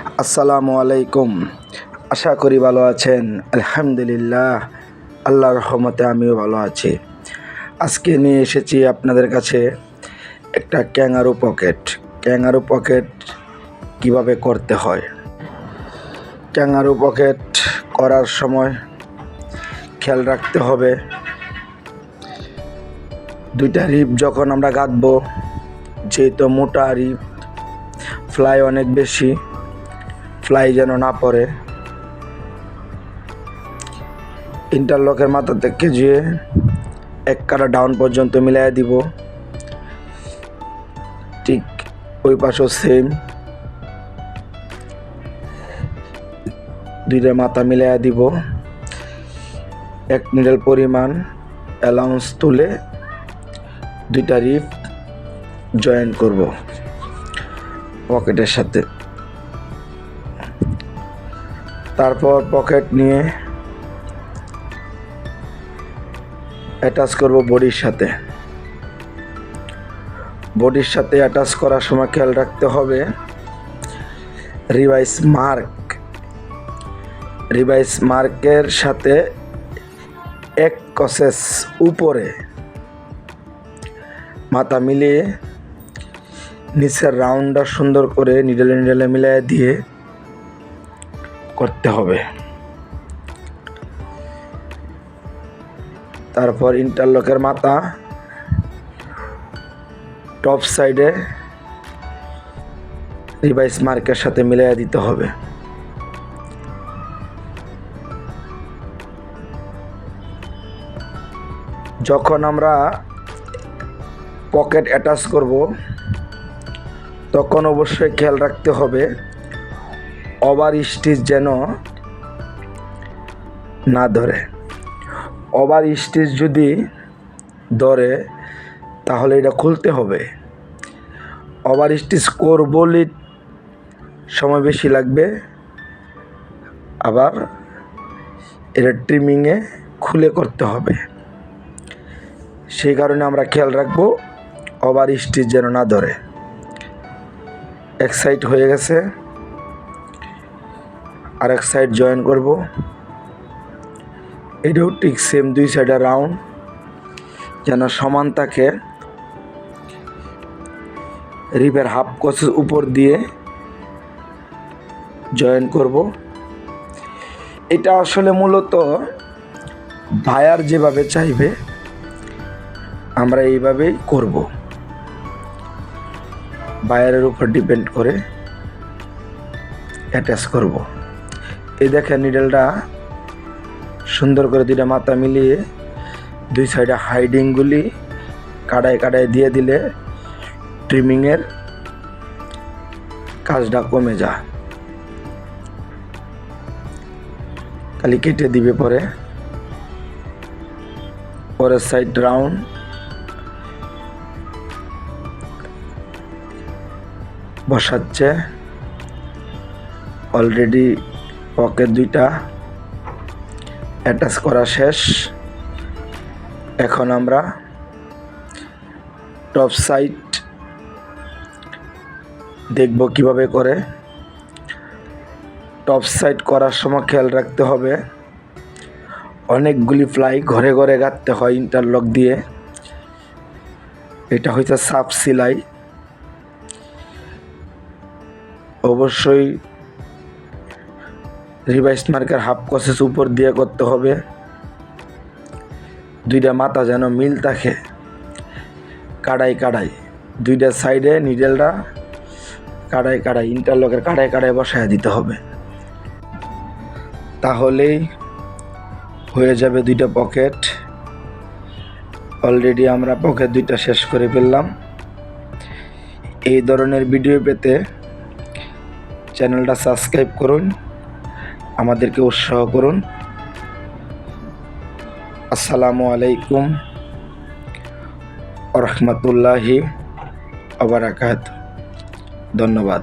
আসসালামু আলাইকুম। আশা করি ভালো আছেন। আলহামদুলিল্লাহ আল্লাহ রহমতে আমিও ভালো আছি। আজকে নিয়ে এসেছি আপনাদের কাছে একটা ক্যাঙ্গারু পকেট। ক্যাঙ্গারু পকেট কীভাবে করতে হয়? ক্যাঙ্গারু পকেট করার সময় খেয়াল রাখতে হবে। দুইটা রিপ যখন আমরা গাঁথবো, যেহেতু মোটা রিপ ফ্লাই অনেক বেশি ফ্লাই যেন না পড়ে। ইন্টারলকের মাথা থেকে যেয়ে এক কাটা ডাউন পর্যন্ত মিলাই দিব। ঠিক ওই পাশেও সেম দুইটা মাথা মিলাই দিব। এক নিডেল পরিমাণ অ্যালাউন্স তুলে দুইটা রিপ জয়েন করব। পকেটের সাথে। তারপর পকেট নিয়ে অ্যাটাচ করব বডির সাথে। বডির সাথে অ্যাটাচ করার সময় খেয়াল রাখতে হবে রিভাইস মার্ক রিভাইস মার্কের সাথে এক কসেস উপরে মাথা মিলিয়ে নিচের রাউন্ডটা সুন্দর করে নিডেলে নিডেলে মিলিয়ে দিয়ে করতে হবে। তারপর ইন্টারলকের মাথা টপ সাইডে রিভাইস মার্কের সাথে মিলিয়ে দিতে হবে। যখন আমরা পকেট অ্যাটাচ করব, তখন অবশ্যই খেয়াল রাখতে হবে ওভার যেন না ধরে। ওভার স্টিচ যদি ধরে, তাহলে এটা খুলতে হবে। ওভার স্টিচ করবলি সময় বেশি লাগবে। আবার এটা ট্রিমিংয়ে খুলে করতে হবে। সেই কারণে আমরা খেয়াল রাখব ওভার স্টিচ যেন না ধরে। এক্সাইট হয়ে গেছে। আর এক সাইড জয়েন করব। এটাও ঠিক সেম দুই সাইডে রাউন্ড যেন সমান থাকে রিপের হাফ কসের উপর দিয়ে জয়েন করব। এটা আসলে মূলত ভায়ার যেভাবে চাইবে, আমরা এইভাবেই করব। বায়ারের উপর ডিপেন্ড করে অ্যাটাচ করব। এই দেখেন নিডেলটা সুন্দর করে দুইটা মাথা মিলিয়ে দুই সাইডে হাইডিংগুলি কাটায় কাটায় দিয়ে দিলে ট্রিমিংয়ের কাজটা কমে যা খালি কেটে দিবে পরে। পরের সাইড রাউন্ড বসাচ্ছে। অলরেডি পকেট দুইটা, অ্যাটাচ করা শেষ। এখন আমরা টপ সাইড দেখব কীভাবে করে। টপ সাইড করার সময় খেয়াল রাখতে হবে, অনেকগুলি ফ্লাই ঘরে ঘরে গাঁথতে হয় ইন্টারলক দিয়ে। এটা হচ্ছে সাপ সিলাই। অবশ্যই রিভাইস মার্কের হাফ কসেস উপর দিয়ে করতে হবে। দুইটা মাথা যেন মিল থাকে। কাড়াই কাড়াই। দুইটা সাইডে নিডেলটা কাড়াই কাড়াই, ইন্টারলকের কাড়াই কাড়াই বসায় দিতে হবে। তাহলেই হয়ে যাবে দুইটা পকেট। অলরেডি আমরা পকেট দুইটা শেষ করে ফেললাম। এই ধরনের ভিডিও পেতে চ্যানেলটা সাবস্ক্রাইব করুন। আমাদেরকে উৎসাহ করুন। আসসালামু আলাইকুম রহমতুল্লাহি আবরাকাত ধন্যবাদ।